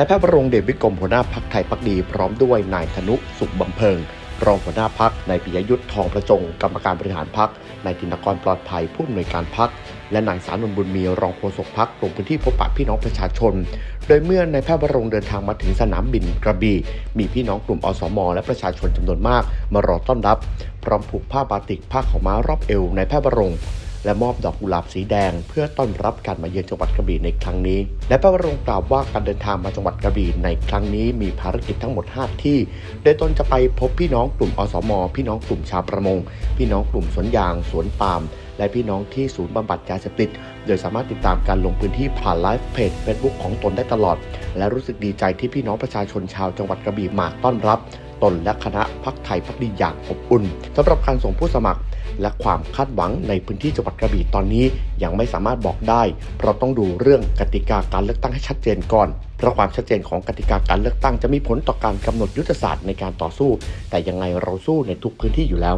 นายแพทย์ประรงเดชวิกรมหัวหน้าพักไทยพักดี พร้อมด้วยนายธนุสุขบำเพ็งรองหัวหน้าพักนายปิยยุทธ์ทองประจง กรรมการบริหารพักนายธินกรปลอดภัยผู้อำนวยการพักและนายสารนนบุญมีรองโฆษกพักลงพื้นที่พบปะพี่น้องประชาชน โดยเมื่อนายแพทย์ประรงเดินทางมาถึงสนามบินกระบี่ มีพี่น้องกลุ่มอสม และประชาชนจำนวนมาก มารอต้อนรับ พร้อมผูกผ้าบาติกผ้าขาวม้ารอบเอวนายแพทย์ประรง และมอบดอกกุหลาบสีแดง เพื่อต้อนรับการมาเยือนจังหวัดกระบี่ในครั้งนี้ และพระบรมกล่าวว่าการเดินทางมาจังหวัดกระบี่ในครั้งนี้มีภารกิจทั้งหมด 5 ที่ โดยตนจะไปพบพี่น้องกลุ่มอสม พี่น้องกลุ่มชาวประมง พี่น้องกลุ่มสวนยาง สวนปาล์มและพี่น้องที่ศูนย์บำบัดยาเสพติด โดยสามารถติดตามการลงพื้นที่ผ่านไลฟ์เพจเฟซบุ๊กของตนได้ตลอด และรู้สึกดีใจที่พี่น้องประชาชนชาวจังหวัดกระบี่มาต้อนรับ ตนและคณะพักไทยพักดีอย่างอบอุ่นสำหรับการส่งผู้สมัคร และความคาดหวังในพื้นที่จังหวัดกระบี่ตอนนี้ยังไม่สามารถบอกได้ เพราะต้องดูเรื่องกติกาการเลือกตั้งให้ชัดเจนก่อนเพราะความชัดเจนของกติกาการเลือกตั้งจะมีผลต่อการกำหนดยุทธศาสตร์ในการต่อสู้ แต่ยังไงเราสู้ในทุกพื้นที่อยู่แล้ว